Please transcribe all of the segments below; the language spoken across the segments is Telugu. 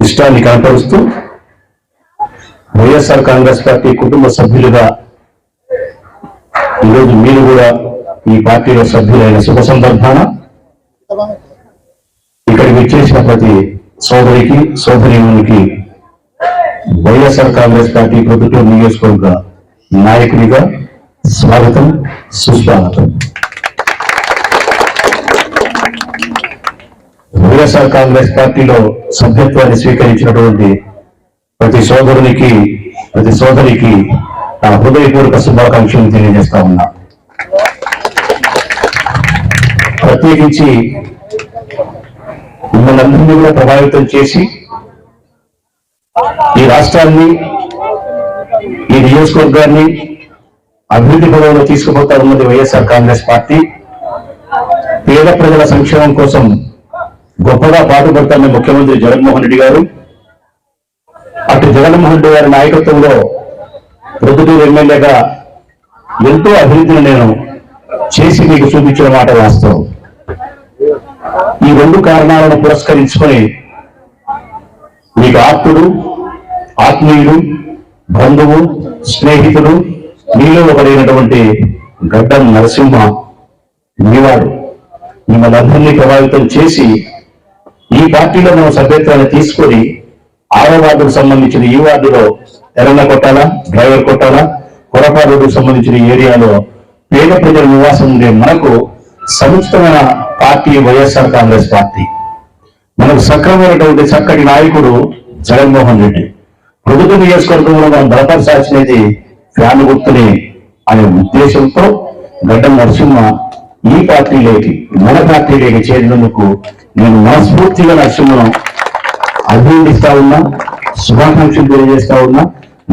ఇష్టాన్ని కనపరుస్తూ వైఎస్ఆర్ కాంగ్రెస్ పార్టీ కుటుంబ సభ్యులుగా ఈరోజు మీరు కూడా ఈ పార్టీలో సభ్యులైన శుభ సందర్భాన ఇక్కడికి వచ్చేసిన ప్రతి సోదరికి సోదరిమునికి వైఎస్ఆర్ కాంగ్రెస్ పార్టీ ప్రభుత్వ నియోజకవర్గ నాయకునిగా స్వాగతం సుస్వాగతం. వైఎస్ఆర్ కాంగ్రెస్ పార్టీలో సభ్యత్వాన్ని స్వీకరించినటువంటి ప్రతి సోదరునికి ప్రతి సోదరికి నా హృదయపూర్వక శుభాకాంక్షలు తెలియజేస్తా ఉన్నా. ప్రత్యేకించి మిమ్మల్ని అందరినీ కూడా ప్రభావితం చేసి ఈ రాష్ట్రాన్ని ఈ నియోజకవర్గాన్ని అభివృద్ధి పదంలో తీసుకుపోతా ఉన్నది వైఎస్ఆర్ కాంగ్రెస్ పార్టీ. పేద ప్రజల సంక్షేమం కోసం గొప్పగా పాటుపడతామని ముఖ్యమంత్రి జగన్మోహన్ రెడ్డి గారు. అటు జగన్మోహన్ రెడ్డి గారి నాయకత్వంలో ప్రొద్దుటూరు ఎమ్మెల్యేగా ఎంతో అభివృద్ధిని నేను చేసి మీకు చూపించిన మాట వాస్తవం. ఈ రెండు కారణాలను పురస్కరించుకొని మీకు ఆత్ముడు ఆత్మీయుడు బంధువు స్నేహితుడు మీలో ఒకడైనటువంటి గడ్డం నరసింహ మీవాడు. మిమ్మల్ని అందరినీ ప్రభావితం చేసి ఈ పార్టీలో మనం సభ్యత్వాన్ని తీసుకొని ఆరో వార్డుకు సంబంధించిన ఈ వార్డులో ఎర్రన్న కొట్టాలా డ్రైవర్ కొట్టాలా కొరపాడుకు సంబంధించిన ఏరియాలో పేద ప్రజల నివాసం ఉండే మనకు సముచితమైన పార్టీ వైఎస్ఆర్ కాంగ్రెస్ పార్టీ. మనకు సక్రమైనటువంటి చక్కటి నాయకుడు జగన్మోహన్ రెడ్డి. ప్రభుత్వ నియోజకవర్గంలో మనం బలపరచాల్సినది ఫ్యాన్ గుర్తుని అనే ఉద్దేశంతో గడ్డ నరసింహ ఈ పార్టీలోకి మన పార్టీలోకి చేరినందుకు నేను మనస్ఫూర్తిగా నరసింహను అభినందిస్తా ఉన్నా శుభాకాంక్షలు తెలియజేస్తా ఉన్నా.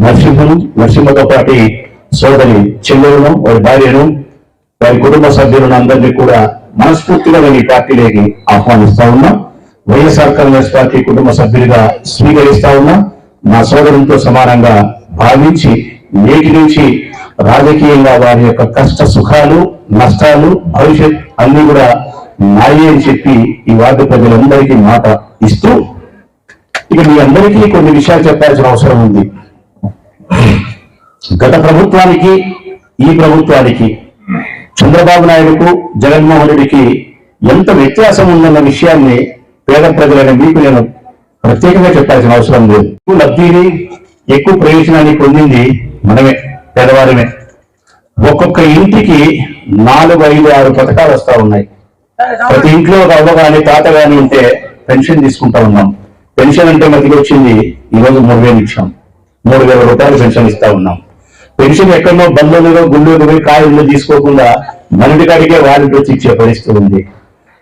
నరసింహను నరసింహతో పాటు సోదరి చెల్లెలను వారి భార్యను వారి కుటుంబ సభ్యులను అందరినీ కూడా మనస్ఫూర్తిగా నేను ఈ పార్టీలోకి ఆహ్వానిస్తా ఉన్నా. వైఎస్ఆర్ కాంగ్రెస్ పార్టీ కుటుంబ సభ్యులుగా స్వీకరిస్తా ఉన్నా. నా సోదరులతో సమానంగా భావించి నేటి నుంచి రాజకీయంగా వారి యొక్క కష్ట సుఖాలు నష్టాలు భవిష్యత్ అన్ని కూడా నాయే అని చెప్పి ఈ వార్డు ప్రజలందరికీ మాట ఇస్తూ ఇక మీ అందరికీ కొన్ని విషయాలు చెప్పాల్సిన అవసరం ఉంది. గత ప్రభుత్వానికి ఈ ప్రభుత్వానికి చంద్రబాబు నాయుడుకు జగన్మోహన్ రెడ్డికి ఎంత వ్యత్యాసం ఉందన్న విషయాన్ని పేద ప్రజలైన మీకు నేను ప్రత్యేకంగా చెప్పాల్సిన అవసరం లేదు. ఎక్కువ లబ్ధిని ఎక్కువ ప్రయోజనాన్ని పొందింది మనమే పేదవారమే. ఒక్కొక్క ఇంటికి నాలుగు ఐదు ఆరు పథకాలు వస్తా ఉన్నాయి. ప్రతి ఇంట్లో ఒక అవ్వ కానీ తాత కానీ ఉంటే పెన్షన్ తీసుకుంటా ఉన్నాం. పెన్షన్ అంటే మనకి వచ్చింది ఈ రోజు మూడు వేలు ఇచ్చాం. మూడు వేల రూపాయలు పెన్షన్ ఇస్తా ఉన్నాం. పెన్షన్ ఎక్కడో బంధువులుగా గుండెలు కాయలు తీసుకోకుండా మనటి కాడికే వారికి వచ్చి ఇచ్చే పరిస్థితి ఉంది.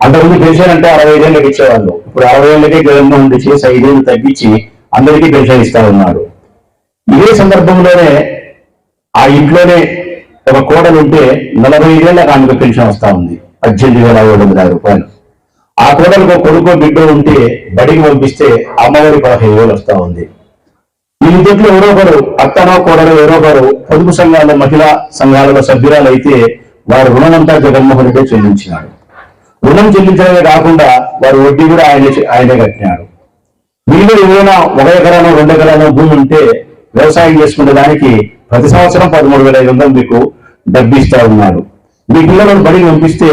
అంతకుముందు పెన్షన్ అంటే అరవై ఐదేళ్ళకి ఇచ్చేవాళ్ళు. ఇప్పుడు అరవై ఏళ్ళకే జగన్మోహన్ రెడ్డి చేసి ఐదేళ్ళు తగ్గించి అందరికీ పెన్షన్ ఇస్తా ఉన్నాడు ఇదే సందర్భంలోనే ఆ ఇంట్లోనే ఒక కోడలు ఉంటే నలభై ఐదేళ్ళకి ఆమెకు పెన్షన్ వస్తా ఉంది. పద్దెనిమిది వేల ఏడు వందల రూపాయలు. ఆ కోడలకు కొడుకు కొడుకో బిడ్డ ఉంటే బడికి పంపిస్తే అమ్మఒడి పదహైదు వేలు వస్తా ఉంది. ఈ ఇంట్లో ఎవరో ఒకరు అత్తనో కోడలో ఎవరో ఒకరు పొదుపు సంఘాల మహిళా సంఘాలలో సభ్యురాలు అయితే వారి రుణమంతా జగన్మోహన్ రెడ్డి చెల్లించినాడు. రుణం చెల్లించడమే కాకుండా వారి వడ్డీ కూడా ఆయన ఆయనే కట్టినాడు. మీలో ఏదైనా ఒక ఎకరానో రెండు ఎకరానో భూమి ఉంటే వ్యవసాయం చేసుకునే దానికి ప్రతి సంవత్సరం పదమూడు వేల ఐదు వందలు మీకు డబ్బిస్తా ఉన్నాడు మీ పిల్లలను బడికి పంపిస్తే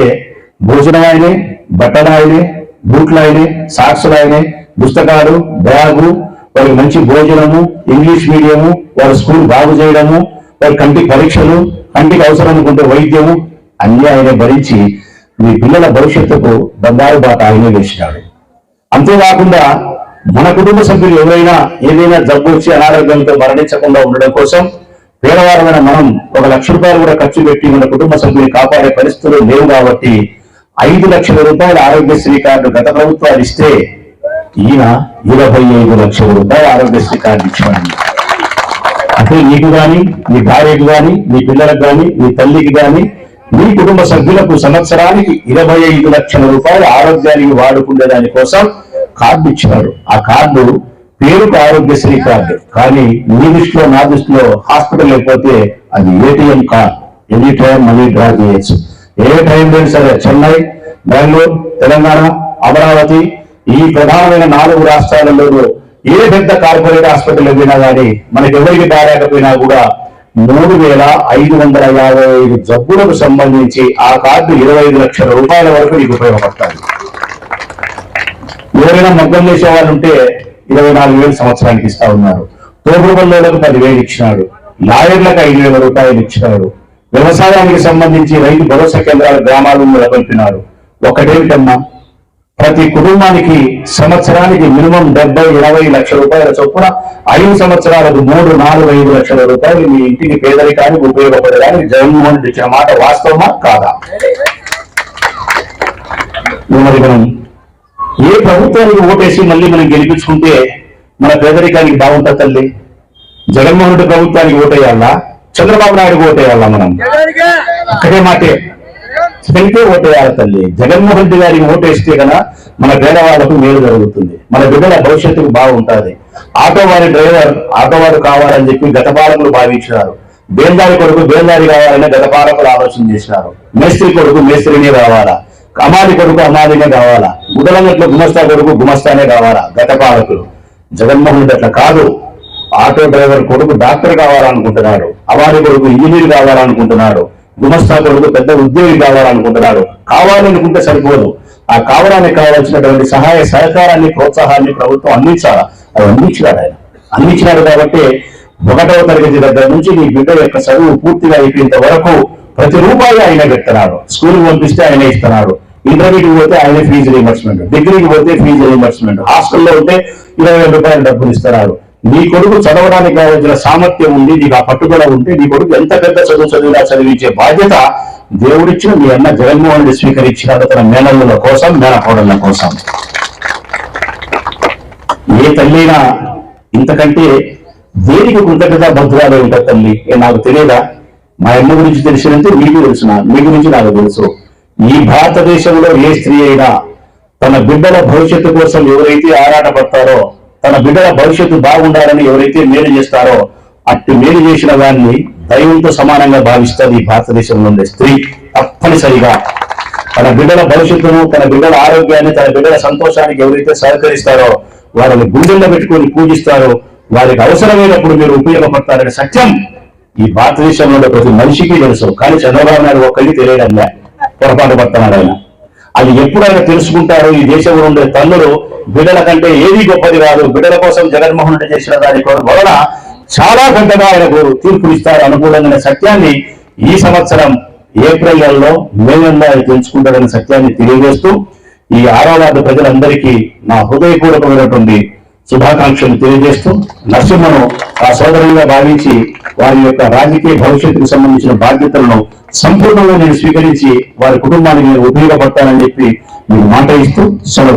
భోజనం ఆయనే బట్టలు ఆయనే బూట్లు ఆయనే సాక్సులు ఆయనే పుస్తకాలు బ్యాగు వాళ్ళకి మంచి భోజనము ఇంగ్లీష్ మీడియము వారి స్కూల్ బాగు చేయడము వారి కంటి పరీక్షలు కంటికి అవసరం అనుకుంటే వైద్యము అన్నీ ఆయనే భరించి మీ పిల్లల భవిష్యత్తుకు బంగారు బాట ఆయనే వేసినాడు. అంతేకాకుండా మన కుటుంబ సభ్యులు ఎవరైనా ఏదైనా జబ్బు వచ్చి అనారోగ్యంతో మరణించకుండా ఉండడం కోసం పేదవారమైన మనం ఒక లక్ష రూపాయలు కూడా ఖర్చు పెట్టి మన కుటుంబ సభ్యుని కాపాడే పరిస్థితులు లేవు కాబట్టి ఐదు లక్షల రూపాయల ఆరోగ్యశ్రీ కార్డు గత ప్రభుత్వాలు ఇస్తే ఈయన ఇరవై ఐదు లక్షల రూపాయల ఆరోగ్యశ్రీ కార్డు ఇచ్చాడు అంటే నీకు కానీ నీ భార్యకు గాని నీ పిల్లలకు గాని నీ తల్లికి గాని మీ కుటుంబ సభ్యులకు సంవత్సరానికి ఇరవై ఐదు లక్షల రూపాయలు ఆరోగ్యానికి వాడుకునే దానికోసం కార్డు ఇచ్చినాడు ఆ కార్డు పేరుకు ఆరోగ్యశ్రీ కార్డు. కానీ మీ దృష్టిలో నా దృష్టిలో హాస్పిటల్ లేకపోతే అది ATM card. Any time money draw చేయొచ్చు. ఏ టైం లేదు సరే చెన్నై బెంగళూరు తెలంగాణ అమరావతి ఈ ప్రధానమైన నాలుగు రాష్ట్రాలలోనూ ఏ పెద్ద కార్పొరేట్ హాస్పిటల్ వెళ్ళినా కానీ మనకి ఎవరికి దారాకపోయినా కూడా మూడు వేల ఐదు వందల యాభై ఐదు జబ్బులకు సంబంధించి ఆ కార్డు ఇరవై ఐదు లక్షల రూపాయల వరకు నీకు ఉపయోగపడతాయి ఎవరైనా మగ్గం చేసే వాళ్ళు ఉంటే ఇరవై నాలుగు వేలు సంవత్సరానికి ఇస్తా ఉన్నారు. తోపుడు పదివేలు ఇచ్చినాడు. లాయర్లకు ఐదు వేల రూపాయలు ఇచ్చినాడు. వ్యవసాయానికి సంబంధించి రైతు భరోసా కేంద్రాలు గ్రామాలు నెలకొల్పినాడు. ఒకటేమిటమ్మా? ప్రతి కుటుంబానికి సంవత్సరానికి మినిమం డెబ్బై ఇరవై లక్షల రూపాయల చొప్పున ఐదు సంవత్సరాలకు మూడు నాలుగు ఐదు లక్షల రూపాయలు మీ ఇంటికి పేదరికానికి ఉపయోగపడడానికి జగన్మోహన్ రెడ్డి ఇచ్చిన మాట వాస్తవమా కాదా? మనం ఏ ప్రభుత్వానికి ఓటేసి మళ్ళీ మనం గెలిపించుకుంటే మన పేదరికానికి బాగుంటుంది తల్లి. జగన్మోహన్ రెడ్డి ప్రభుత్వానికి ఓటేయాలా? చంద్రబాబు నాయుడు ఓటేయాలా మనం? ఒక్కటే మాటే. జగన్కే ఓటేయాలి తల్లి. జగన్మోహన్ రెడ్డి గారికి ఓటేస్తే కనుక మన పేదవాళ్ళకు మేలు జరుగుతుంది. మన బిడ్డల భవిష్యత్తుకు బాగుంటుంది. ఆటో వారి డ్రైవర్ ఆటో వారు కావాలని చెప్పి గత పాలకులు భావించినారు. బేల్దారి కొడుకు బేల్దారి కావాలని గత పాలకులు ఆలోచన చేసినారు. మేస్త్రి కొడుకు మేస్త్రినే కావాలా? అమాలి కొడుకు అమాలినే కావాలా? ముదలన్నట్లు గుమస్తా కొడుకు గుమస్తానే కావాలా? గత పాలకులు. జగన్మోహన్ రెడ్డి అట్లా కాదు. ఆటో డ్రైవర్ కొడుకు డాక్టర్ కావాలనుకుంటున్నాడు. అవారి కొడుకు ఇంజనీర్ కావాలనుకుంటున్నాడు. గుమస్తా కొడుకు పెద్ద ఉద్యోగి కావాలనుకుంటున్నాడు. కావాలనుకుంటే సరిపోదు. ఆ కావడానికి కావాల్సినటువంటి సహాయ సహకారాన్ని ప్రోత్సాహాన్ని ప్రభుత్వం అందించాలా? అది అందించినాడు ఆయన. అందించినాడు కాబట్టి ఒకటవ తరగతి దగ్గర నుంచి నీ బిడ్డ యొక్క చదువు పూర్తిగా అయిపోయేంత వరకు ప్రతి రూపాయి ఆయన పెడుతున్నాడు. స్కూల్ పంపిస్తే ఆయన ఇస్తున్నాడు. ఇంటర్మీడియట్ పోతే ఆయన ఫీజు రీంబర్స్మెంట్ డిగ్రీకి పోతే ఫీజు రీంబర్స్మెంట్ హాస్టల్లో ఉంటే ఇరవై వేల రూపాయలు డబ్బులు ఇస్తున్నారు నీ కొడుకు చదవడానికి కావాల్సిన సామర్థ్యం ఉంది నీకు ఆ పట్టుదల ఉంటే నీ కొడుకు ఎంత పెద్ద చదువు చదివినా చదివించే బాధ్యత దేవుడిచ్చిన మీ అన్న జగన్మోహన్ రెడ్డి స్వీకరించిన తన మేనల్లుల కోసం మేనకోడళ్ళ కోసం. ఏ తల్లైనా ఇంతకంటే దేనికి కృతజ్ఞత భద్రాలు ఉంటుంది తల్లి? నాకు తెలియదా? మా అమ్మ గురించి తెలిసినంతే మీకు తెలుసు మీ గురించి నాకు తెలుసు. ఈ భారతదేశంలో ఏ స్త్రీ అయినా తన బిడ్డల భవిష్యత్తు కోసం ఎవరైతే ఆరాటపడతారో తన బిడ్డల భవిష్యత్తు బాగుండాలని ఎవరైతే మేలు చేస్తారో అట్టి మేలు చేసిన వారిని దైవంతో సమానంగా భావిస్తారు ఈ భారతదేశంలో ఉండే స్త్రీ తప్పనిసరిగా. తన బిడ్డల భవిష్యత్తును తన బిడ్డల ఆరోగ్యాన్ని తన బిడ్డల సంతోషానికి ఎవరైతే సహకరిస్తారో వారిని గుండెల్లో పెట్టుకొని పూజిస్తారో వారికి అవసరమైనప్పుడు మీరు ఉపయోగపడతారనే సత్యం ఈ భారతదేశంలో ప్రతి మనిషికి తెలుసు. కానీ చంద్రబాబు నాయుడు ఒక్కరికి లేదు పొరపాటు పడుతున్నాడు ఆయన. అది ఎప్పుడైనా తెలుసుకుంటారో? ఈ దేశంలో ఉండే తల్లులు బిడ్డల కంటే ఏది గొప్పది కాదు. బిడ్డల కోసం జగన్మోహన్ రెడ్డి చేసిన దాని వలన చాలా పెద్దగా ఆయనకు తీర్పునిస్తారు అనుకూలమైన సత్యాన్ని ఈ సంవత్సరం ఏప్రిల్ నెలలో మే నెలలో ఆయన తెలుసుకుంటారనే సత్యాన్ని తెలియజేస్తూ ఈ ఆరో ప్రజలందరికీ నా హృదయపూర్వకమైనటువంటి శుభాకాంక్షలు తెలియజేస్తూ నరసింహను ఆ సోదరులుగా భావించి వారి యొక్క రాజకీయ భవిష్యత్తుకు సంబంధించిన బాధ్యతలను సంపూర్ణంగా నేను స్వీకరించి వారి కుటుంబానికి నేను ఉపయోగపడతానని చెప్పి మీకు మాట ఇస్తూ సెలవు